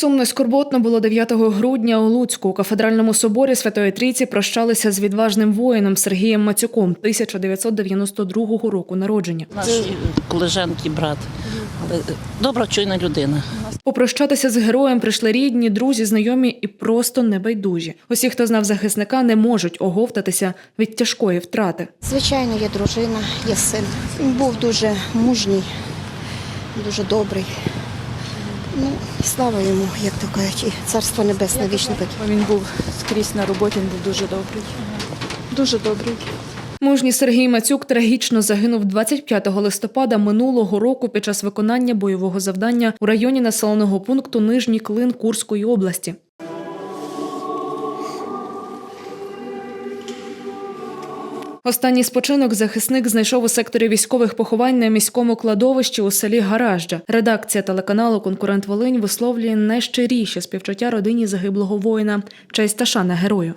Сумно й скорботно було 9 грудня у Луцьку. У кафедральному соборі Святої Трійці прощалися з відважним воїном Сергієм Мацюком 1992 року народження. Наші колежанки, брат. Але добра, чуйна людина. Попрощатися з героєм прийшли рідні, друзі, знайомі і просто небайдужі. Усі, хто знав захисника, не можуть оговтатися від тяжкої втрати. Звичайно, є дружина, є син. Він був дуже мужній, дуже добрий. Ну, і слава йому, як то кажуть, і царство небесне вічне таке. Він був скрізь на роботі, він був дуже добрий. Дуже добрий. Мужній Сергій Мацюк трагічно загинув 25 листопада минулого року під час виконання бойового завдання у районі населеного пункту Нижній Клин Курської області. Останній спочинок захисник знайшов у секторі військових поховань на міському кладовищі у селі Гаражджа. Редакція телеканалу Конкурент Волинь висловлює найщиріше співчуття родині загиблого воїна. Честь та шана герою.